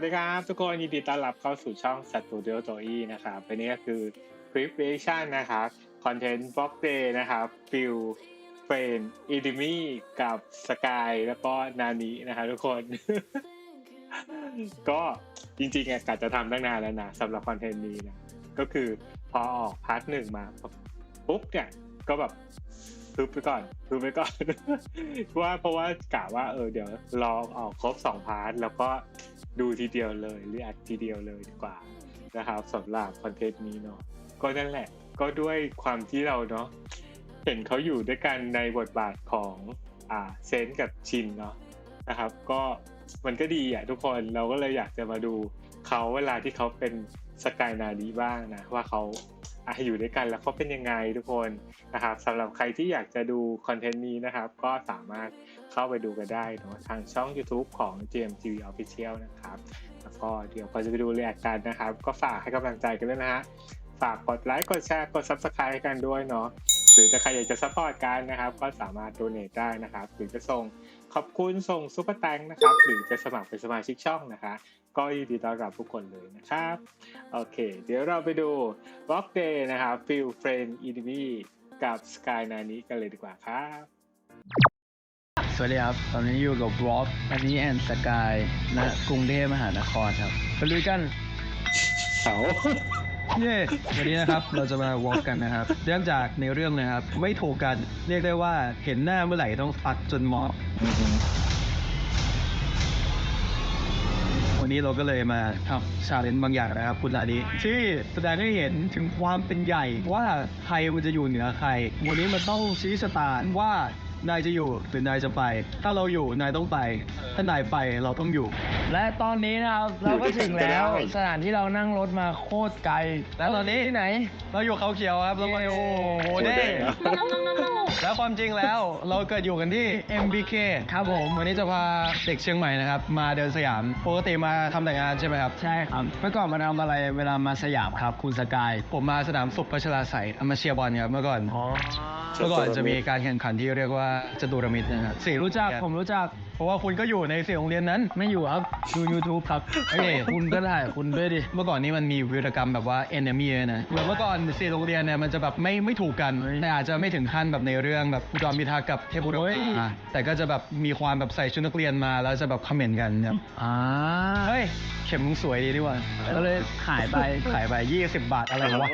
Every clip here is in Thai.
วัสดีครับ ทุกคนยินดีต้อนรับเข้าสู่ช่องสตูดิโอโตอีนะครับเป็นนี้ก็คือคลิปเ a ชั่นนะครับคอนเทนต์บล็อกเดย์นะครับฟิลเฟรนอีดิมี่กับสกายแล้วก็นานินะครับทุกคน ก็จริงๆอะกะจะทำตั้งนานแล้วนะสำหรับคอนเทนต์นี้นะก็คือพอออกพาร์ทหนึ่งมาปุ๊บเนี่ยก็แบบพึบไปก่อนพึบไปก่อนว่าเพราะว่ากะว่าเออเดี๋ยวรอออกครบสองพาร์ทแล้วก็ ดูทีเดียวเลยหรืออัดทีเดียวเลยดีกว่านะครับสำหรับคอนเทนต์นี้เนาะก็นั่นแหละ ก็ด้วยความที่เราเนาะเห็นเขาอยู่ด้วยกันในบทบาทของอ่าเซนกับชินเนาะนะครับ ก็มันก็ดีอะทุกคนเราก็เลยอยากจะมาดูเขาเวลาที่เขาเป็นสกายนาดีบ้างนะว่าเขาอยู่ด้วยกันแล้วเขาเป็นยังไงทุกคนนะครับสำหรับใครที่อยากจะดูคอนเทนต์นี้นะครับ ก็สามารถ เข้าไปดูกันได้เนอะทางช่อง YouTube ของ GMTV Official นะครับแล้วก็เดี๋ยวก็จะไปดูเรียกกันนะครับ ก็ฝากให้กำลังใจกันด้วยนะฮะฝากกดไลค์กดแชร์กด Subscribe ให้กันด้วยเนาะหรือถ้าใครอยากจะซัพพอร์ตกันนะครับ ก็สามารถโดเน a ได้นะครับ หรือจะส่งขอบคุณส่งซุปเปอร์แตงนะครับ หรือจะสมัครเป็นสมาชิกช่องนะคะ ก็ยินดีต้อนรับทุกคนเลยนะครับ โอเค เดี๋ยวเราไปดู w a l k Day นะครับ Feel Friend e d b กับ Sky นานี้กันเลยดีกว่าครับ สวัสดีครับ ตอนนี้อยู่กับวอล์กอันนี้แอนสกายณกรุงเทพมหานครครับไปลุยกันเสาเย้วันนี้นะครับ เราจะมาวอล์กกันนะครับ เริ่มจากในเรื่องเลยครับ ไม่ถูกกัน เรียกได้ว่าเห็นหน้าเมื่อไหร่ต้องฟัดจนหมอบวันนี้เราก็เลยมาทำชาเลนจ์บางอย่างนะครับ คุณอาดีที่แสดงให้เห็นถึงความเป็นใหญ่ว่าใครมันจะอยู่เหนือใคร วันนี้มันต้องชี้ชะตาว่า นายจะอยู่หรือนายจะไป ถ้าเราอยู่นายต้องไป ถ้านายไปเราต้องอยู่ และตอนนี้นะครับเราก็ถึงแล้วสถานที่เรานั่งรถมาโคตรไกล แล้วตอนนี้ที่ไหน เราอยู่เขาเขียวครับแล้วก็โอ้โหเด้แล้วความจริงแล้วเราเกิดอยู่กันที่ MBK ครับผมวันนี้จะพาเด็กเชียงใหม่นะครับ มาเดินสยามปกติมาทำแต่งานใช่ไหมครับใช่ครับเมื่อก่อนมาทำอะไรเวลามาสยามครับคุณสกาย ผมมาสนามสุขพัชราไสยเอามาเชียร์บอลครับเมื่อก่อน เมื่อก่อนจะมีการแข่งขันที่เรียกว่าจตุรมิตรนะครับสี่รู้จักผมรู้จัก เพราะว่าคุณก็อยู่ในสี่โรงเรียนนั้น ไม่อยู่ครับ ดู YouTube ครับเอ้ยคุณก็ได้คุณด้วยดิ เมื่อก่อนนี้มันมีวีรกรรมแบบว่า enemy เลยนะเหมือนเมื่อก่อนสี่โรงเรียนเนี่ยมันจะแบบไม่ไม่ถูกกัน แต่อาจจะไม่ถึงขั้นแบบในเรื่องแบบอุดรพิทักษ์กับเทพบุตรอะแต่ก็จะแบบมีความแบบใส่ชุดนักเรียนมาแล้วจะแบบคอมเมนต์กันแบบอ่าเฮ้ยเข็มมึงสวยดีดีว่ะก็เลยขายไปขายไป 20 บาทอะไรวะ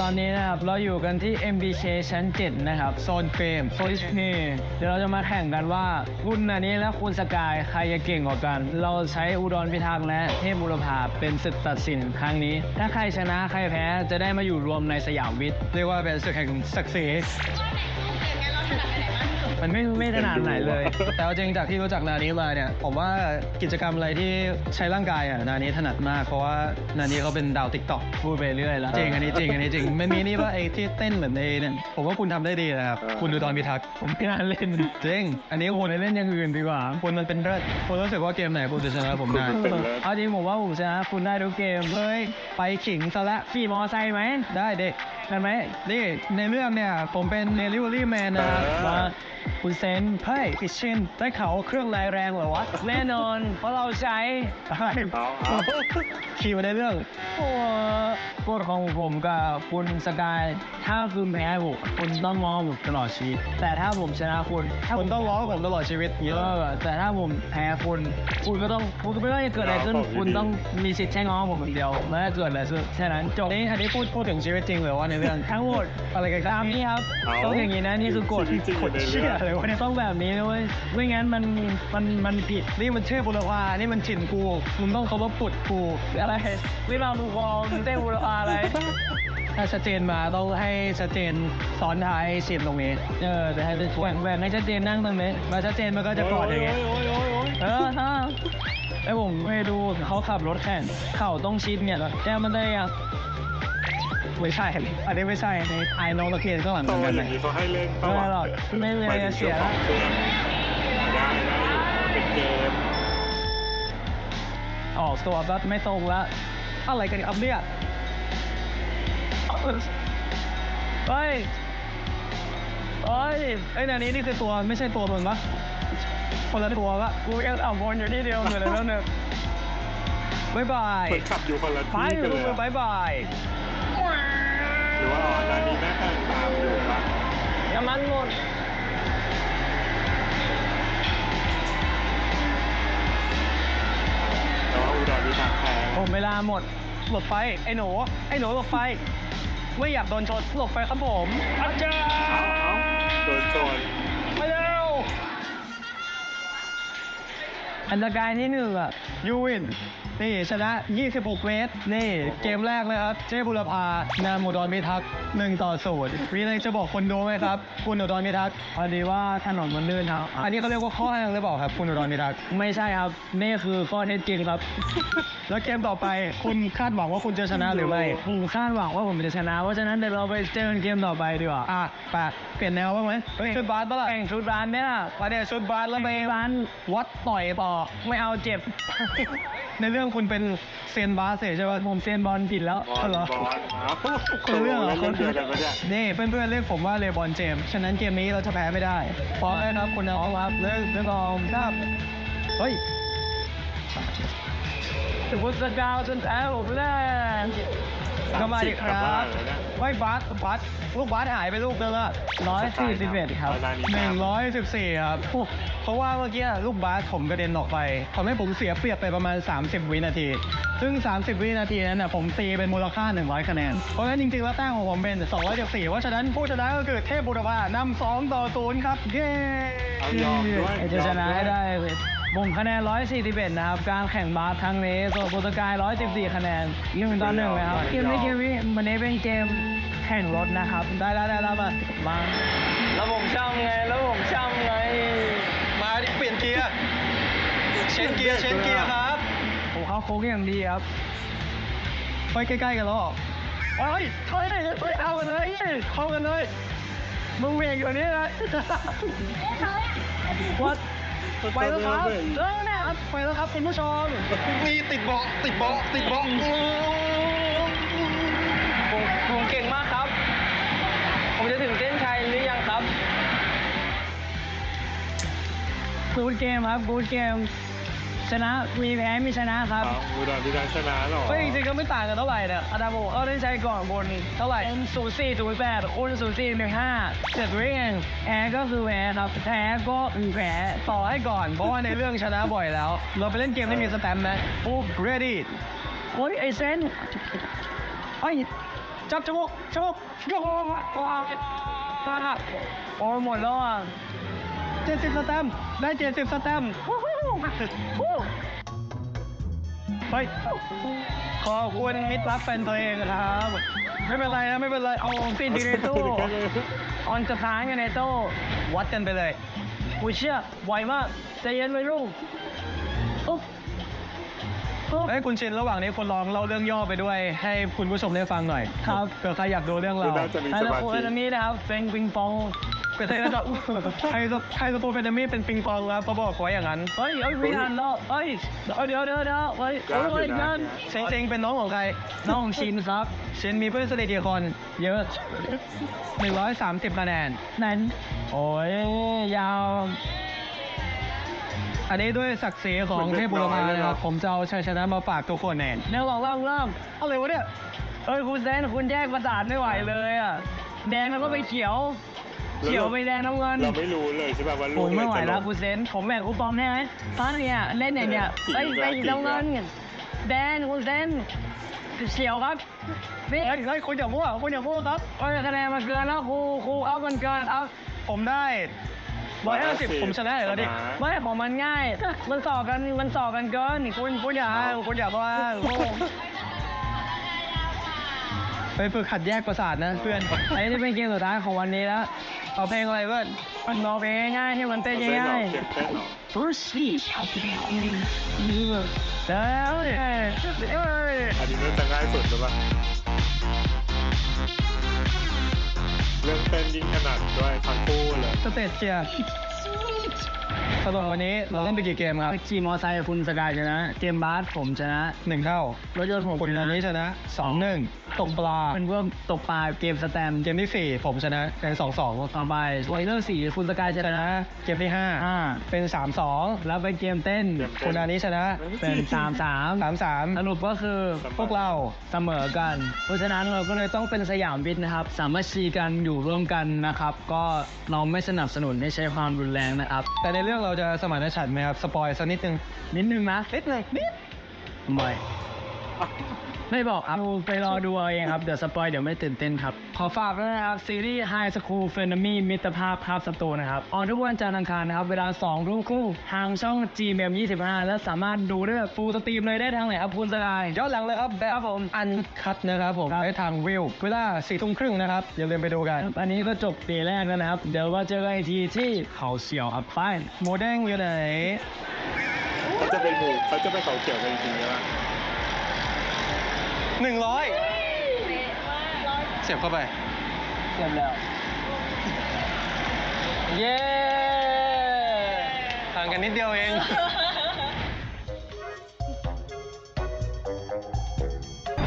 ตอนนี้นะครับเราอยู่กันที่ MBK ชั้น 7 นะครับโซนเกมโซลิสนี่เดี๋ยวเราจะมาแข่งกันว่าคุณอันนี้และคุณสกายใครจะเก่งกว่ากัน เราใช้อุดรพิทักษ์และเทพบุรพาเป็นศึกตัดสินครั้งนี้ ถ้าใครชนะใครแพ้จะได้มาอยู่รวมในสยามวิทย์เรียกว่าเป็นศึกแห่งศักดิ์ศรี มันไม่ไม่ถนัดไหนเลย แต่เอาจริงจากที่รู้จักนานี้มาเนี่ย ผมว่ากิจกรรมอะไรที่ใช้ร่างกายอะนานี้ถนัดมาก เพราะว่านานี้เขาเป็นดาวติ๊กต็อกพูดไปเรื่อยแล้วจริงอันนี้จริงอันนี้จริงมันมีนี่ว่าไอ้ที่เต้นเหมือนในเนี่ยผมว่าคุณทำได้ดีนะครับเออคุณดูตอนพิทักษ์ผมไม่น่าเล่นจริงอันนี้โอ้คุณโหเล่นอย่างอื่นดีกว่าคุณมันเป็นเลิศคุณรู้สึกว่าเกมไหนคุณจะชนะผมได้เป็นเลิศเอาจริงผมว่าผมชนะคุณได้ทุกเกมเฮ้ยไปขิงซะและขี่มอไซค์ไหมได้เด็กกันไหมนี่ในเรื่องเนี่ยผมเป็นเนลิเวอรี่แมนนะครับเออมา คุณเซนเฮ้ยอิชินได้ข่าวว่าเครื่องแรงแรงเหรอวะ แน่นอน เพราะเราใช้เอาเอา ขี่มาในเรื่องโอ้กฎของผมกับคุณสกาย ถ้าคุณแพ้ผมคุณต้องมองผมตลอดชีวิต แต่ถ้าผมชนะคุณถ้าคุณต้องร้องผมตลอดชีวิตอย่างเอนี้เหรอ อแต่ถ้าผมแพ้คุณคุณก็ต้องคุณก็ไม่ว่าจะเกิดอะไรขึ้นคุณต้องมีสิทธิ์แช่งอผมคนเดียวไม่ว่าจะเกิดอะไรขึ้นแค่นั้นจบอันนี้อันนี้พูดพูดถึงชีวิตจริงหรือว่าในเรื่อง ทั้งหมดอะไรกันคตารับมนี้ครับต้องอย่างนี้นะนี่คือกฎจริงๆกดเชี่ยอะไรวะเนี่ยต้องแบบนี้นะเว้ยไม่งั้นมันมันมันผิดนี่มันชื่อบุรพานี่มันถิ่นกูมึงต้องเคารพปุดกูอะไรวิลาลูกอมเต้บุรพาอะไรถ้าชัดเจนมาต้องให้ชัดเจนซ้อนท้ายสิบตรงนี้ เออแต่ให้แหว่งแหว่งให้ชัดเจนนั่งตรงนี้มาชัดเจนมันก็จะกอดอย่างเงี้ยโอ้ยโอ้ยโอ้ยเออฮะไอ้ผมไปดูเขาขับรถแข่งเข่าต้องชิดเนี่ยแกมันได้ยัง ไม่ใช่ อันนี้ไม่ใช่ในไอโนโลเคนข้างหลังเหโตมือนกันอนะย่างนี้เขาให้เล่นไม่เป็นไรหรอกไม่เป็นไรเสียละได้ได้เป็นเกมออกตัวแบบไม่ตรงละอะไรกันครับเนี่ยเฮ้ยเฮ้ยไอ้ยในนี้นี่คือตัวไม่ใช่ตัวมึงปะคนละตัวปะกูยังอ่าวบอลอยู่ที่เดียวอยู่เลยแล้วเนี่ยบายบายเหมือนขับอยู่คนละไปที่กันลูเลยกบายบายหรือ ว่าอ๋อนานี้แม่กำลังตามอยู่ปะน้ำมันหมด แต่ว่าอุดรมีทางแพงผมเวลาหมด หลบไฟ ไอ้หนู ไอ้หนูหลบไฟ ไม่อยากโดนชนหลบไฟครับผมอาจารเอ้าเอ้าย์โดนโจรมาเร็ว อันตรายที่หนึ่งอะยูวิน นี่ชนะ 26 เมตร นี่เกมแรกเลยครับ เจ้บุรพานามอุดรมิทักษ์1ต่อ0มีอะไรจะบอกคนดูไหมครับ คุณอุดรมิทักษ์พอดีว่าถนนมันลื่นครับ อันนี้เขาเรียกว่าข้ออ้างหรือเปล่าครับ คุณอุดรมิทักษ์ไม่ใช่ครับ นี่คือข้อเท็จจริงครับ แล้วเกมต่อไปคุณคาดหวังว่าคุณจะชนะหรือไม่ผมคาดหวังว่าผมจะชนะ เพราะฉะนั้นเดี๋ยวเราไปเจอกันเกมต่อไปดีกว่าอะไปเปลี่ยนแนวบ้างไหมชุดบาสปะล่ะแต่งชุดร้านไหมล่ะไปเนี่ยชุดบาสแล้วไปร้านวัดต่อยต่อไม่เอาเจ็บในเรื่องคุณเป็นเซียนบาสเสใช่ปะผมเซียนบอลผิดแล้วบอลเหรอบอลเอ้าคนละเรื่องเหรอเล่นเดียวกันปะเนี่ยนี่เพื่อนๆเรียกผมว่าเลบอนเจมส์ฉะนั้นเกมนี้เราจะแพ้ไม่ได้พร้อมไหมครับคุณน้องครับเรื่องเรื่องกองครับเฮ้ยถึงพุทธกาวจนแพ้ผมไม่ได้ก็มาดิคกลัรับ้านบเลยนะไว้บาสบาสลูกบาสหายไปลูกนึงอะร้อยสี่สิบเอ็ดครับนานี้หนึ่งร้อยสิบสี่ครับ เพราะว่าเมื่อกี้ลูกบาสผมกระเด็นออกไปทำให้ผมเสียเปรียบไปประมาณ 30 วินาที ซึ่ง 30 วินาทีนั้นน่ะผมตีเป็นมูลค่า 100 คะแนน เพราะฉะนั้นจริงๆ แล้วแต้มของผมเป็น 214เพราะฉะนั้นผู้ชนะก็คือเทพบุรพานำ2ต่อ0ครับ เย้เอายอมด้วยจะชนะให้ได้เลยผมคะแนน 141 นะครับ การแข่งบาสครั้งนี้ส่วนโปรตุเกส114 คะแนนยืนตอนหนึ่งเลยครับ เกมนี้เกมนี้มันนี้เป็นเกมแข่งรถนะครับ ได้แล้วได้แล้วมามาแล้วผมช่ำไง แล้วผมช่ำไง มาดิเปลี่ยนเกียร์ เชนเกียร์เชนเกียร์ครับผมเข้าโค้งอย่างดีครับ ไปใกล้ๆกันแล้วเหรอเฮ้ยเฮ้ยเฮ้ยเอากันเลยเข้ากันเลย มึงเบรกอยู่นี่นะวัดไปแล้วครับเออเนี่ยครับไปแล้วครับคุณผู้ชมนี่ติดเบาะติดเบาะติดเบาะผมผมเก่งมากครับ ผมจะถึงเส้นชัยหรือยังครับกูดเกมครับกูดเกม ชนะมีแพ้มีชนะครับเอาอุดรมีทางชนะเหรอ เฮ้ยจริงๆก็ไม่ต่างกันเท่าไหร่เนี่ยอาดาโบเอาได้ใช้ก่อนบนเท่าไหร่ผมศูนย์สี่ศูนย์แปดคุณศูนย์สี่หนึ่งห้าเจ็ดวิเองแพ้ก็คือแพ้ครับแพ้ก็คือแพ้ต่อให้ก่อน เพราะว่าในเรื่องชนะบ่อยแล้ว เราไปเล่นเกมที่มีสแตมป์ไหมโอ้ ready โอ้ยไอเซนเฮ้ยจับจมูกจมูกโยกโอ้ยหมดแล้วอะ เจ็ดสิบสแตมป์ได้เจ็ดสิบสแตมป์เฮ้ยขอบคุณมิตรรักแฟนเพลงครับ ไม่เป็นไรนะไม่เป็นไร เอาติดอยู่ในตู้ออนสถานอยู่ในตู้วัดกันไปเลยกูเชื่อไวมากใจเย็นไว้ลูกอุ๊บอุ๊บเฮ้ยคุณชินระหว่างนี้คุณลองเล่าเรื่องย่อไปด้วย ให้คุณผู้ชมได้ฟังหน่อย ครับเผื่อใครอยากดูเรื่องคือเราน่าจะมีอัสนมานี้ธิอันนี้นะครับเฟงปิงปอง เป็นไงนะครับใครจะใครจะตัวเฟนเดมี่เป็นปิงปองครับเขาบอกไว้อย่างนั้น เฮ้ยเฮ้ยไม่ทันแล้วเฮ้ยเดี๋ยวเดี๋ยวเดี๋ยวเดี๋ยวเฮ้ยยากอยู่เฮ้ยนะนั่นเซงเซงเป็นน้องของใคร น้องของชินครับชินมีเพื่อนสนิทกี่คนเยอะ130คะแนน นั้น โอ้ยยาว อันนี้ด้วยศักดิ์ศรีของเทพบุรพานะครับ ผมจะเอาชัยชนะมาฝากทุกคนแน่เดี๋ยวลองเริ่มเริ่มอะไรวะเนี่ยเอ้ยคุณเซนคุณแยกประสาทไม่ไหวเลยอะ แดงแล้วก็ไปเขียว เขียวไปแดงน้ำเงิน เราไม่รู้เลยใช่ป่ะว่าผลูมกไม่ไหวจะแล้วงคุณเซนผมแบ่งคูปองได้ไหมฟ้าเนี่ยเล่นไหนเนี่ยจริงเอ้ยด้วยไปจริงน้ำเงินด้วยแดงคุณเซนเขียวครับนี่เฮ้ยเฮ้ยคุณอย่ามั่วคุณอย่ามั่วครับโอ้ยคะแนนมันเกินแล้วครูครูเอามันเกินเอาผมได้ร้อยห้าสิบผมชนะอยู่แล้วดิชนะไม่ของมันง่าย มันสอบกันมันสอบกันเกินคุณคุณอย่าคุณอย่าว่าโอ้ไปฝึกขัดแยกประสาทนะเพื่อนไอ้นี่เป็นเกมสุดท้ายของวันนี้แล้ว เอาเพลงอะไรเพื่อนมันรอเพลงง่ายๆที่มันเต้นเต้นเหรอง่ายเก็บเต้นเหรอ First speech has to be ending. ๆแล้วเนี่ยเอ้ยอันนี้น่าจะง่ายสุดหรือเปล่าเรื่องเต้นยิ่งถนัดด้วยทั้งคู่เลยสเตจเชียร์สำหรับวันนี้เราเล่นไปกี่เกมครับขี่มอไซค์คุณสกายชนะ เกมบาสผมชนะหนึ่งเท่า รถยนต์ผมคนชอันะนนี้ชนะสองหนึ่ง ตกปลาเป็นพวกตกปลาเกมสแตมป์เกมที่สี่ผมชนะเป็นสองสองต่อไปไวเลอร์สี่คุณสกายชชนะนะเกมที่ห้าอ่าเป็นสามสองแล้วไปเกมเต้นเกมคุณอานิชนะเป็นสามสามสามสามสรุปก็คือพวกเราเสมอกัน เพราะฉะนั้นเราก็เลยต้องเป็นสยามวิทย์นะครับ สามัคคีกันอยู่ร่วมกันนะครับ ก็เราไม่สนับสนุนให้ใช้ความรุนแรงนะครับ แต่ในเรื่องเราจะสมานฉันท์ไหมครับสปอยสักนิดนึงนิดนึงนะนิดเลยนิดไม่ ไม่บอกครับดูไปรอดูเอาเองครับ เดี๋ยวสปอยเดี๋ยวไม่ตื่นเต้นครับ ขอฝากด้วยนะครับ ซีรีส์ High School f r e n e m y มิตรภาพภาพสตูนะครับ ออนทุกวันจันทร์อังคารนะครับ เวลา2ทุ่มครึ่งทางช่อง GMM 25 และสามารถดูได้แบบฟูลสตรีมเลยได้ทางไหนครับคุณสกายย้อนหลังเลยครับแบบผมอันคัดนะครับผมครับได้ทางวิวเวลาสี่ทุ่มครึ่งนะครับอย่าลืมไปดูกันอันนี้ก็จบปีแรกแล้วนะครับ เดี๋ยวมาเจอกันอีกทีที่เขาเสี่ยวครับไปโมเดงอยู่ไหนเขาจะไปหมู่เขาจะไปเขาเขียวกันจริงๆใช่ไหม หนึ่งร้อยเสียบเข้าไปเต็มแล้ว เย้ห่างกันนิดเดียวเอง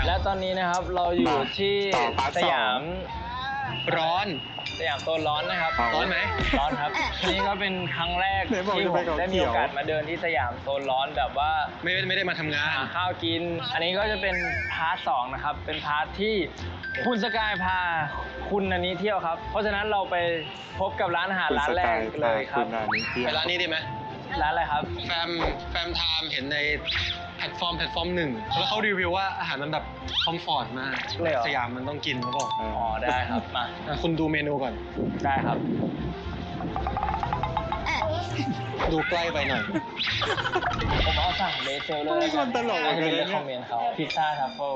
และตอนนี้นะครับเราอยู่ที่ต่อพาร์ทสสองยามร้อน สยามโซนร้อนนะครับเอาร้อนไหมร้อนครับ นี่ก็เป็นครั้งแรกไหนบอกที่จะผไปมเขาได้มีเขียว โอกาสมาเดินที่สยามโซนร้อนแบบว่า ไม่ได้ไม่ได้มาทำงาน หาข้าวกิน อันนี้ก็จะเป็นพาร์ทสองนะครับ เป็นพาร์ทที่คุณสกายพาคุณอันนี้เที่ยวครับ เพราะฉะนั้นเราไปพบกับร้านอาหารร้านแรกเลยครับณนานี้เที่ยว ไปร้านนี้ดีไหมร้านอะไรครับ แฟมแฟมไทม์เห็นใน แพลตฟอร์มแพลตฟอร์มหนึ่งแล้วเขารีวิวว่าอาหารมันแบบคอมฟอร์ตมากเลยเหรอ สยามมันต้องกินเขาบอกเอออ๋อได้ครับมาอะคุณดูเมนูก่อน ได้ครับดูใกล้ไปหน่อย ผมเอาสั่งเบสเซลเลยไม่คนตลกอันเลยนี้เนี่ยคอมเมนต์เขาพิซซ่าทัฟเฟิล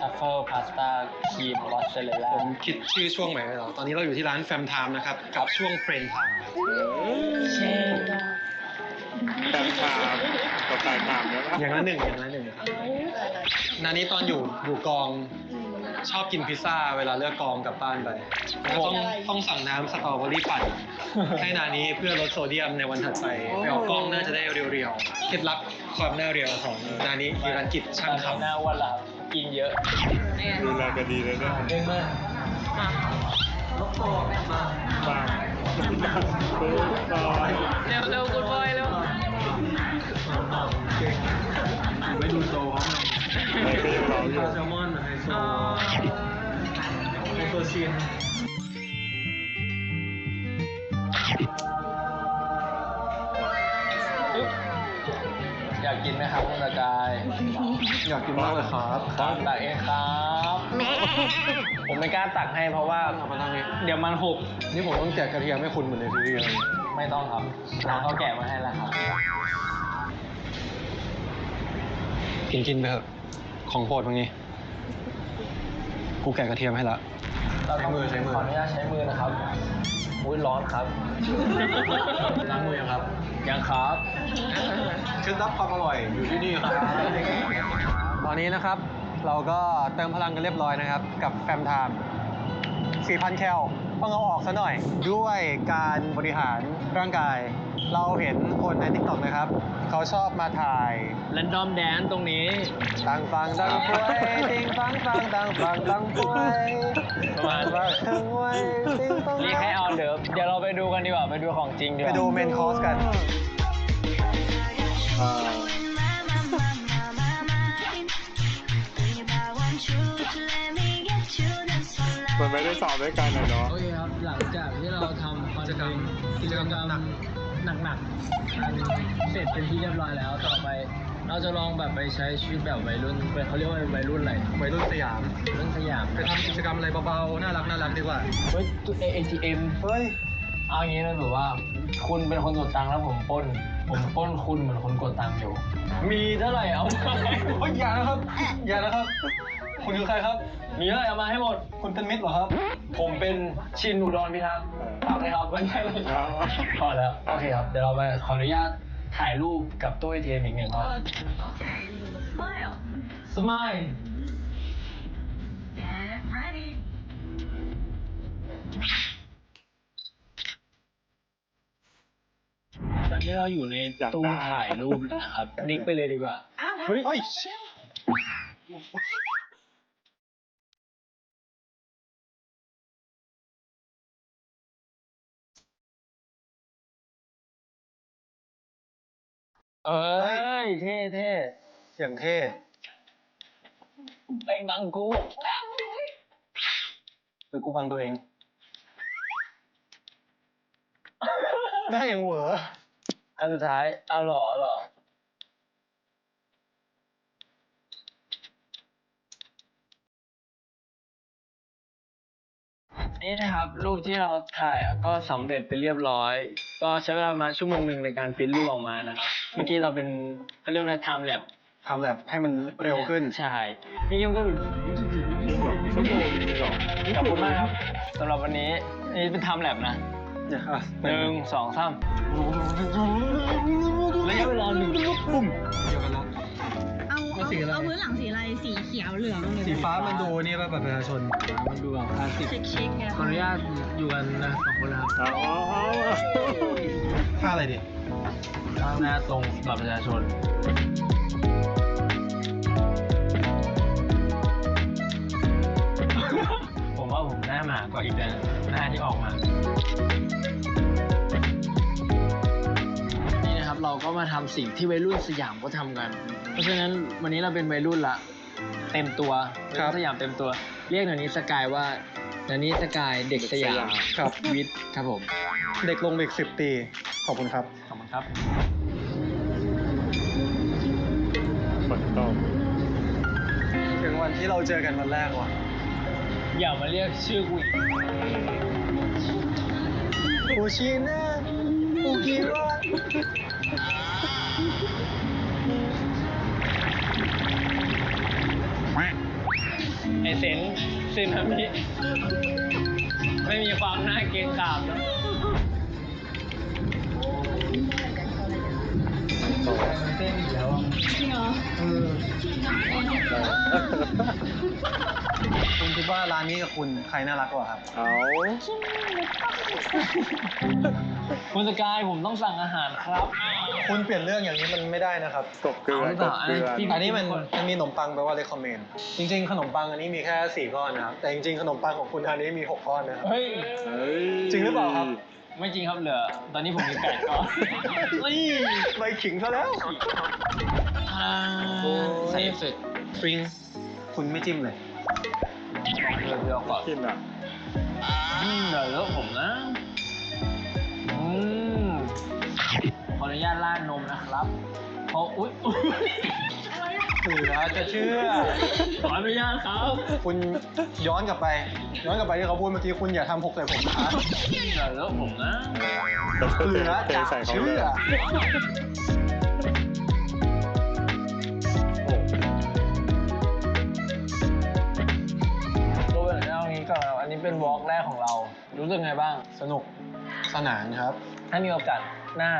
ทัฟเฟิลพาสต้าครีมมอสซาเรลล่าผมคิดชื่อช่วงใหม่ไว้แล้วตอนนี้เราอยู่ที่ร้านแฟมไทม์นะครับ กับช่วงเฟรนไทม์แฟนคาม กับแฟนคามแล้วอย่างละหนึ่งอย่างละหนึ่งครับนานี้ตอนอยู่อยู่กองชอบกินพิซซ่าเวลาเลือกกองกลับบ้านไปแล้วต้องต้องสั่งน้ำสตรอเบอรี่ปั่นให้นานี้เพื่อลดโซเดียมในวันถัดไปไปออกกล้องน่าจะได้เรียวๆเคล็ดลับความหน้าเรียวของนานี้ฮิรันกิจช่างตอนนี้หคำน้าอ้วันละครับกินเยอะดูแลกันดีเลยเนี่ยเด้งมากบ้างเบิร์ดบอยเร็วเร็วคุณบอยเร็ว ไม่ดูโซเขาอะไรก็ยังรออยู่แซลมอนไฮโซไฮโซชินอยากกินไหมครับคุณสกาย อยากกินมากเลยครับครับตักเองครับผมไม่กล้าตักให้เพราะว่าเอามาทางนี้เดี๋ยวมันหก นี่ผมต้องแกะกระเทียมให้คุณเหมือนในซีรีส์เลย ไม่ต้องครับร้านเขาแกะมาให้แล้วครับ กินกินไปเถอะ ของโปรดตรงนี้ กูแกะกระเทียมให้ละ เราต้องใช้มือใช้มือ ขออนุญาตใช้มือนะครับ อุ้ยร้อนครับ ล้างมือยังครับ ยังครับ เคล็ดลับความอร่อยอยู่ที่นี่ครับ ตอนนี้นะครับ เราก็เติมพลังกันเรียบร้อยนะครับ กับแฟมไทม์4,000 แคล ต้องเอาออกซะหน่อย ด้วยการบริหารร่างกาย เราเห็นคนใน t ิ k t o k นะครับ เขาชอบมาถ่าย แรนดอมแดนตรงนี้ ตังฟังตังป่วยติงฟังฟังตังฟังตังป่วยประมาณฟังตังป่วยติงฟังเรียกให้เอาเดี๋ยวเดี๋ยวเราไปดูกันดีกว่าไปดูของจริงดีกไปว่าดูเมนคอร์สกัน มันไม่ได้สอบด้วยกันนะเนาะ โอเคครับ หลังจากที่เราทำคอนเทนต์กิจกรรมหนักหนักๆอันเสร็จเป็นที่เรียบร้อยแล้วต่อไป เราจะลองแบบไปใช้ชีวิตแบบวัยรุ่นเป็นเขาเรียกว่าวัยรุ่นอะไรวัยรุ่นสยามวัยรุ่นสยามไปทำกิจกรรมอะไรเบาๆน่ารักน่ารักดีกว่าเฮ้ยจุด ATM เฮ้ยเอางี้เลยแบบว่า คุณเป็นคนกดตังค์แล้วผมปล้น ผมปล้นคุณเหมือนคนกดตังค์อยู่ มีเท่าไหร่เอามาให้หมดเฮ้ยอย่านะครับ อย่านะครับ คุณคือใครครับ มีเท่าไหร่เอามาให้หมด คุณเป็นมิตรเหรอครับ ผมเป็นชินอุดรพิทักษ์ฝากเลยครับไม่ใช่เลยเอาพอแล้ว โอเคครับ เดี๋ยวเราไปขออนุญาตถ่ายรูปกับตู้ ATM อีกหนึ่งรอบสมาย ตอนนี้เราอยู่ในตู้ถ่ายรูปนะครับ นิกไปเลยดีกว่า เฮ้ย เอ้ยเท่เท่เสียงเท่เต็งบังกูหรือกูฟังตัวเองหน้าอย่างเหวออันสุดท้ายเอาหล่อหล่อ นี่นะครับรูปที่เราถ่ายอะก็สำเร็จไปเรียบร้อย ก็ใช้เวลาประมาณชั่วโมงหนึ่งในการปริ้นรูปออกมานะครับเมื่อกี้เราเป็นเขาเรียกว่าไทม์แลปทำแบบให้มันเร็วขึ้นใช่นี่ยังก็ชั่วโมงนึงเหรอขอบคุณมากครับสำหรับวันนี้นี่เป็นไทม์แลปนะเนี่ยอะหนึ่งสองสามระยะเวลาหนึ่งปุ้มเดียวกันแล้วเอา มันสีอะไร เอาพื้นหลังสีอะไร สีเขียวเหลืองหรือสีฟ้ามันดูนี่ป่ะบัตรประชาชน มันดูแบบคลาสสิกเช็คเช็คๆไงขออนุญาตอยู่กันนะสองคนนะครับอ๋ออ๋ออ๋อค่าอะไรดิข้างหน้าตรงบัตรประชาชน ผมว่าผมหน้าหมากว่าอีกนะหน้าที่ออกมา ก็มาทำสิ่งที่วัยรุ่นสยามก็ทำกัน เพราะฉะนั้นวันนี้เราเป็นวัยรุ่นละ เต็มตัววัยครับรุ่นสยามเต็มตัว เรียกหน่อยนี้สกายว่าหน่อยนี้สกายเด็กสยามครับวิทย์ครับผม เด็กลงเด็กสิบปี ขอบคุณครับ ขอบคุณครับฝนตกถึงวันที่เราเจอกันวันแรกว่ะ อย่ามาเรียกชื่อกูอีกอูชินะอูกิระ ไอเซนซึนามิไม่มีความน่าเกรงขามนะเต้นอยู่แล้วอะจริงเหรอคุณคิดว่าร้านนี้กับคุณใครน่ารักกว่าครับ เอา คุณสกายผมต้องสั่งอาหารครับ คุณเปลี่ยนเรื่องอย่างนี้มันไม่ได้นะครับ กบเกลือเอาหรือกเปล่าบเกลืออันนี้พี่ อันนี้มันมันมีขนมปังแปลว่า recommend จริง ๆ ขนมปังอันนี้มีแค่สี่ก้อนนะครับ แต่จริง ๆ ขนมปังของคุณอันนี้มีหกก้อนนะครับ เฮ้ย เฮ้ยจริงหรือเปล่าครับ ไม่จริงครับเหลือ ตอนนี้ผมมีแปดก้อนนี่ใบขิงซะแล้ว อ่าใส่เอฟเฟกต์ฟริงคุณไม่จิ้มเลย เดี๋ยวเดี๋ยวก่อนกินอะ อืมเดี๋ยวเลอะผมนะ ขออนุญาตราดนมนะครับ เพราะอุ๊ยอุ๊ยเสือจะเชื่อ ขออนุญาตครับ คุณย้อนกลับไป ย้อนกลับไปที่เขาพูดเมื่อกี้คุณอย่าทำหกใส่ผมนะครับอย่าเลอะผมนะเสือเทจะใส่เขาเชื่เลยอโอ้รู้แบบนี้เอางี้ก่อนนะอันนี้เป็นวอล์กแรกของเรา รู้สึกไงบ้าง สนุก สนานครับ ถ้ามีโอกาสหน้า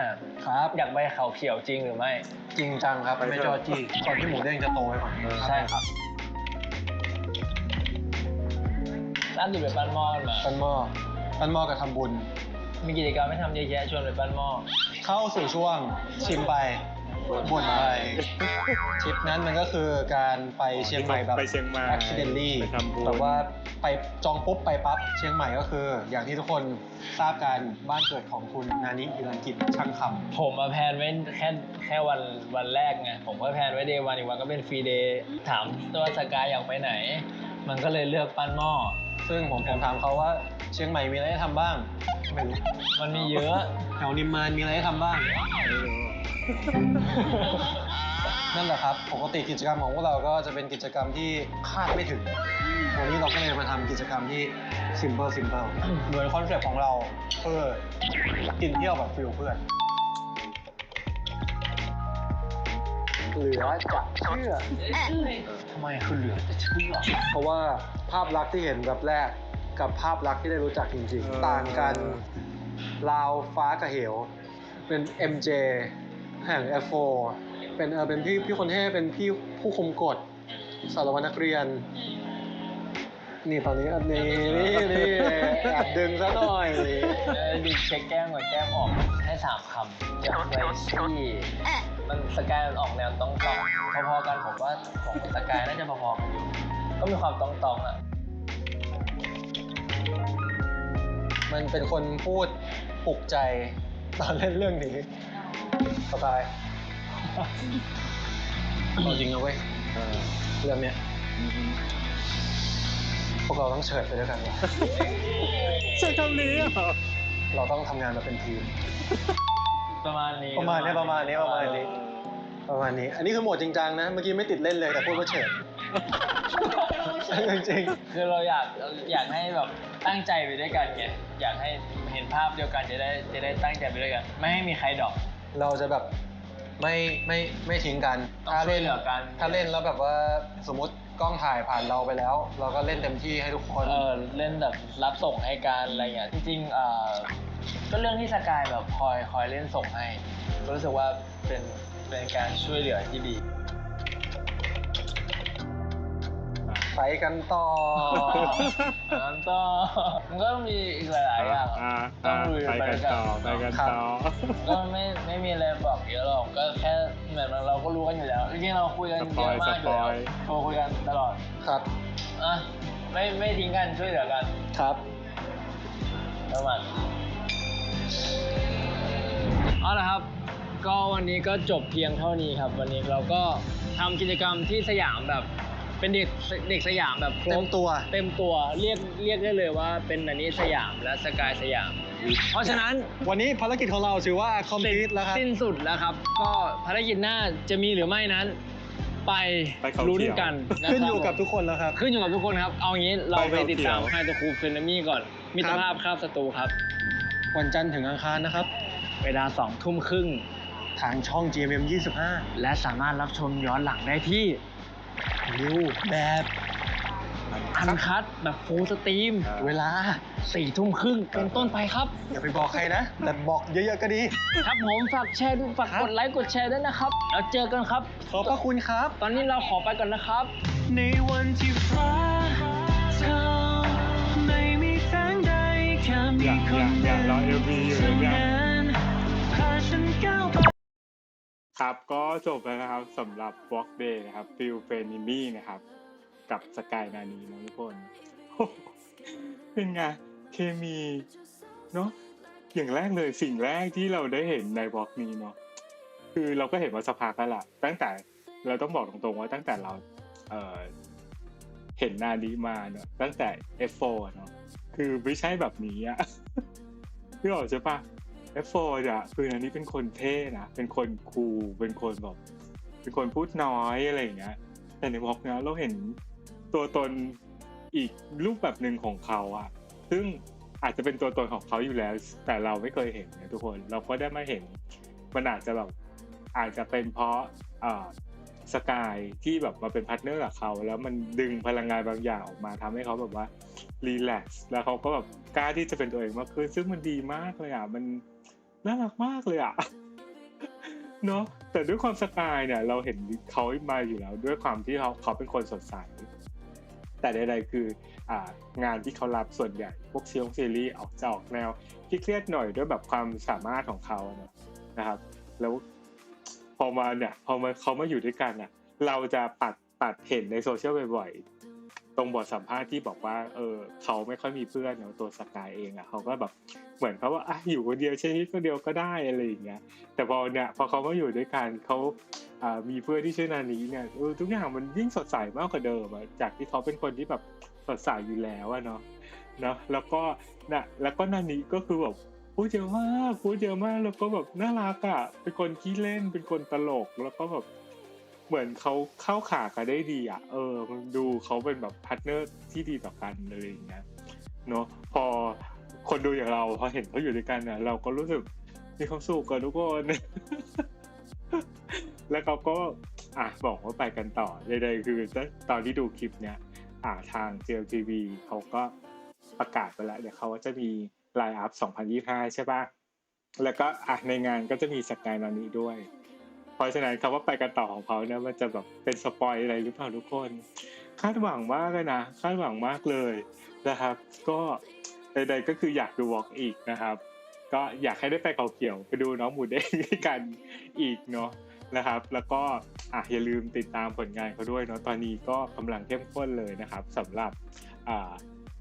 ครับ อยากไปเขาเขียวจริงหรือไม่ จริงจังครับ ไม่จอจี้ก่อนที่หมูเด้งจะโตไปกว่านี้ใช่ครับล่าสุดไปปั้นหม้อกันมาปันหม้อปันหม้อกับทำบุญ มีกิจกรรมให้ทำเยอะแยะชวนไปปั้นหม้อเข้าสู่ช่วงชิมไป บ่นไปทริปนั้นมันก็คือการไปเชียงใหม่แบบไปเชียงใหม่ accidentally ไปทำบุญแบบว่าไปจองปุ๊บไปปั๊บเชียงใหม่ก็คือ อย่างที่ทุกคนทราบกันบ้านเกิดของคุณนานิอิรันกิจช่างคำผมมาแพลนไว้แค่แค่วันวันแรกไงผมก็แพลนไว้เดย์วันอีกวันก็เป็นฟรีเดย์ถามตัวสกายอยากไปไหน มันก็เลยเลือกปั้นหม้อซึ่งผมผมถามเขาว่าเชียงใหม่มีอะไรให้ทำบ้างไม่รู้มันมีเยอะ แถวนิมมานมีอะไรให้ทำบ้างไม่รู้ นั่นแหละครับ ปกติกิจกรรมของพวกเราก็จะเป็นกิจกรรมที่คาดไม่ถึง วันนี้เราก็เลยมาทำกิจกรรมที่ simple simple เหมือนคอนเซ็ปต์ของเราคือกินเที่ยวแบบฟิลเพื่อน เหลือจะเชื่อทำไมคือเหลือแต่เชื่อ เพราะว่าภาพลักษณ์ที่เห็นแบบแรกกับภาพลักษณ์ที่ได้รู้จักจริง ๆ ต่างกันลาวฟ้ากับเหว เป็น MJ แห่ง F4 เป็นเออเป็นพี่พี่คนเท่เป็นพี่ผู้คุมกฎสารวัตรนักเรียน นี่ตอนนี้อันนี้นี่นี่แอบดึงซะหน่อยดิเช็คแก้มก่อนแก้มออกให้สามคำจากไวซี่มันสกายมันออกแนวต้องตองพอๆกันผมว่าของสกายน่าจะพอๆกันอยู่ก็มีความต้องตองอะมันเป็นคนพูดปลุกใจตอนเล่นเรื่องนี้ สไตล์เอาจริงนะเว้ยเออเรื่องเนี้ยพวกเราต้องเฉิดไปด้วยกันว่ะใช่คำนี้เหรอเราต้องทำงานมาเป็นทีม ประมาณนี้ประมาณนี้ประมาณนี้ประมาณนี้ ประมาณนี้ อันนี้คือโหมดจริงจังนะ เมื่อกี้ไม่ติดเล่นเลยแต่พูดว่าเฉิดจริงคือเราอยากอยากให้แบบตั้งใจไปด้วยกันไงอยากให้เห็นภาพเดียวกันจะได้จะได้ตั้งใจไปด้วยกัน ไม่ให้มีใครดรอกๆ เราจะแบบไม่ไม่ไม่ทิ้งกันต้องถ้าเล่นช่วยเหลือกัน ถ้าเล่นแล้วแบบว่าสมมติกล้องถ่ายผ่านเราไปแล้ว เราก็เล่นเต็มที่ให้ทุกคน เออเล่นแบบรับส่งให้การอะไรเงี้ยจริงๆเอ่อก็เรื่องที่สกายแบบคอยคอยเล่นส่งให้ก็รู้สึกว่าเป็นเป็นการช่วยเหลือที่ดี ไปกันต่อ แล้วก็มันก็มีอีกหลายๆอย่างอ่าต้ออ่างลุยไปไป กัด้นวยกันต่อไปกันครับต่อก็ไม่ไม่มีอะไรบอกเยอะหรอกก็แค่เหมือนเราก็รู้กันอยู่แล้วจริงๆเราคุยกันเยอะมากอยู่แล้วโทรคุยกันตลอดครับอะไม่ไม่ทิ้งกันช่วยเหลือกันครับประมาณเอาละครับ ก็วันนี้ก็จบเพียงเท่านี้ครับ วันนี้เราก็ทำกิจกรรมที่สยามแบบ เป็นเด็กเด็กสยามแบบครบเต็มตัว เต็มตัวเรียกเรียกได้เลยว่าเป็นอันนี้สยามและสกายสยาม เพราะฉะนั้นวันนี้ภารกิจของเราถือว่าคอมพลีทแล้วครับ สิ้นสุดแล้วครับ ก็ภารกิจหน้าจะมีหรือไม่นั้น ไปไปเขาลุ้นเขียวกันนะครับขึ้นอยู่กับทุกคนแล้วครับ ขึ้นอยู่กับทุกคนครับ เอางี้เราไปไปเขาติดตามเขียวไฮตคูฟินามี่ก่อน มิตรภาพข้ามศัตรูครับ วันจันทร์ถึงอังคารนะครับ เวลาสองทุ่มครึ่ง ทางช่อง GMM 25และสามารถรับชมย้อนหลังได้ที่ นิวแบบ อันคัดแบบฟูลสตรีม เวลาสี่ทุ่มครึ่งเป็นต้นไปครับ อย่าไปบอกใครนะ แต่บอกเยอะๆก็ดี ครับผมฝากแชร์ด้วยฝากครับกดไลค์กดแชร์ด้วยนะครับ แล้วเจอกันครับ ขอบพระคุณครับ ตอนนี้เราขอไปก่อนนะครับ ในวันที่ฟ้าเธอไม่มีแสงใดแค่มีอย่าคอย่านอย่ารอเอลบีอยู่เท่าเนี่ยนั้นพาฉันก้าวไปครับก็จบแล้วนะครับสำหรับ Walk Day นะครับฟิลเฟนิมี่นะครับ กับสกายนานีนะทุกคน เป็นไง เคมีเนาะอย่างแรกเลยสิ่งแรกที่เราได้เห็นในบล็อกนี้เนาะคือเราก็เห็นมาสักพักแล้วล่ะ ตั้งแต่เราต้องบอกตรงๆว่าตั้งแต่เราเออเห็นนาดีมาเนาะตั้งแต่ F4 เนาะคือไม่ใช่แบบนี้อะพี่บอกใช่ปะ F4 อะคืออันนี้เป็นคนเท่นะเป็นคนคูลเป็นคนแบบเป็นคนพูดน้อยอะไรอย่างเงี้ยแต่ในบล็อกเนี้ยเราเห็น ตัวตนอีกรูปแบบหนึ่งของเขาอะซึ่งอาจจะเป็นตัวตนของเขาอยู่แล้ว แต่เราไม่เคยเห็นนะทุกคน เราก็ได้มาเห็น มันอาจจะแบบอาจจะเป็นเพราะอ่าสกายที่แบบมาเป็นพาร์ทเนอร์กับเขา แล้วมันดึงพลังงานบางอย่างออกมาทำให้เขาแบบว่ารีแลกซ์แล้วเขาก็แบบกล้าที่จะเป็นตัวเองมากขึ้นซึ่งมันดีมากเลยอะ มันน่ารักมากเลยอะเนาะแต่ด้วยความสกายเนี่ย เราเห็นเขามาอยู่แล้ว ด้วยความที่เขาเขาเป็นคนสดใส แต่ใดๆคืองานที่เขารับส่วนใหญ่พวกซีรีส์ซีรีส์ออกจะออกแนวที่เครียดหน่อยด้วยแบบความสามารถของเขาเนะนะครับ แล้วพอมาเนี่ยพอมาเขามาอยู่ด้วยกันเนี่ยเราจะปัดปัดเห็นในโซเชียลบ่อย ตรงบทสัมภาษณ์ที่บอกว่า เออเขาไม่ค่อยมีเพื่อนเนอะตัวสกายเองอะเขาก็แบบเหมือนเขาว่าอะอยู่คนเดียวใช้ชีวิตคนเดียวก็ได้อะไรอย่างเงี้ย แต่พอเนี่ยพอเขามาอยู่ด้วยกันเขาอ่ามีเพื่อนที่ชื่อนานี้เนี่ยเออทุกอย่างมันยิ่งสดใสมากกว่าเดิมอะจากที่เขาเป็นคนที่แบบสดใสอยู่แล้วอะเนาะเนาะแล้วก็นะแล้วก็นานี้ก็คือแบบพูดเยอะมากพูดเยอะมากแล้วก็แบบน่ารักอะเป็นคนขี้เล่นเป็นคนตลกแล้วก็แบบ เหมือนเขาเข้าขากันได้ดีอะเออ มันดูเขาเป็นแบบพาร์ทเนอร์ที่ดีต่อกันเลยอย่างเงี้ยเนาะพอคนดูอย่างเราพอเห็นเขาอยู่ด้วยกันเนี่ยเราก็รู้สึกมีความสุขกันทุกคน แล้วเขาก็อะบอกว่าไปกันต่อใดๆคือตอนที่ดูคลิปเนี้ยอ่าทาง JLTV เขาก็ประกาศไปแล้วเดี๋ยวเขาจะมีไลน์อัพ 2025 ใช่ป่ะ แล้วก็อะในงานก็จะมีสกายนานี้ด้วย เพราะฉะนั้นคำว่าไปกันต่อของเขาเนี่ยมันจะแบบเป็นสปอยอะไรหรือเปล่าทุกคน คาดหวังมากเลยนะ คาดหวังมากเลยนะครับ ก็ใดๆก็คืออยากดูวอล์กอีกนะครับ ก็อยากให้ได้ไปเขาเกี่ยวไปดูน้องหมูเด้งด้วยกันอีกเนาะนะครับ แล้วก็อะอย่าลืมติดตามผลงานเขาด้วยเนาะตอนนี้ก็กำลังเข้มข้นเลยนะครับสำหรับอ่า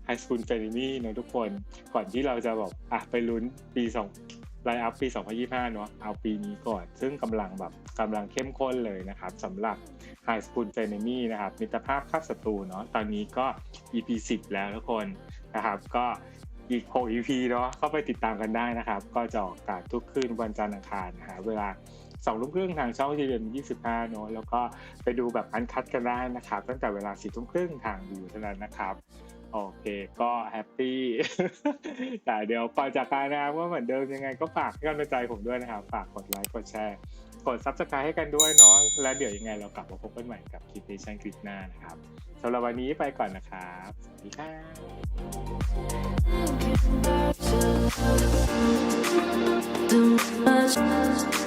High School f a m i l y เนาะทุกคนก่อนที่เราจะแบบอะไปลุ้นปี2 ไลน์อัพปี 2025 เนาะเอาปีนี้ก่อน ซึ่งกำลังแบบกำลังเข้มข้นเลยนะครับสำหรับ High School f r e n e m y นะครับมิตรภาพข้ามศัตรูเนาะตอนนี้ก็ EP 10 แล้วทุกคนนะครับก็อีก6 EP เนาะเข้าไปติดตามกันได้นะครับ ก็จะออกอากาศทุกคืนวันจันทร์อังคารนะฮะเวลาสองทุ่มครึ่งทางช่องทีเอ็ม25เนาะแล้วก็ไปดูแบบอันคัดกันได้นะครับ ตั้งแต่เวลาสี่ทุ่มครึ่งทางวิวเท่านั้นนะครับ โอเคก็แฮปปี้แต่เดี๋ยวก่อนจากการนะครับว่าเหมือนเดิมยังไงก็ฝากให้กำลังใจผมด้วยนะครับ ฝากกดไลค์กดแชร์ กด subscribe ให้กันด้วยเนาะและเดี๋ยวยังไงเรากลับมาพบกันใหม่กับคลิปเนชั่นคลิปหน้านะครับสำหรับวันนี้ไปก่อนนะครับสวัสดีครับ Too much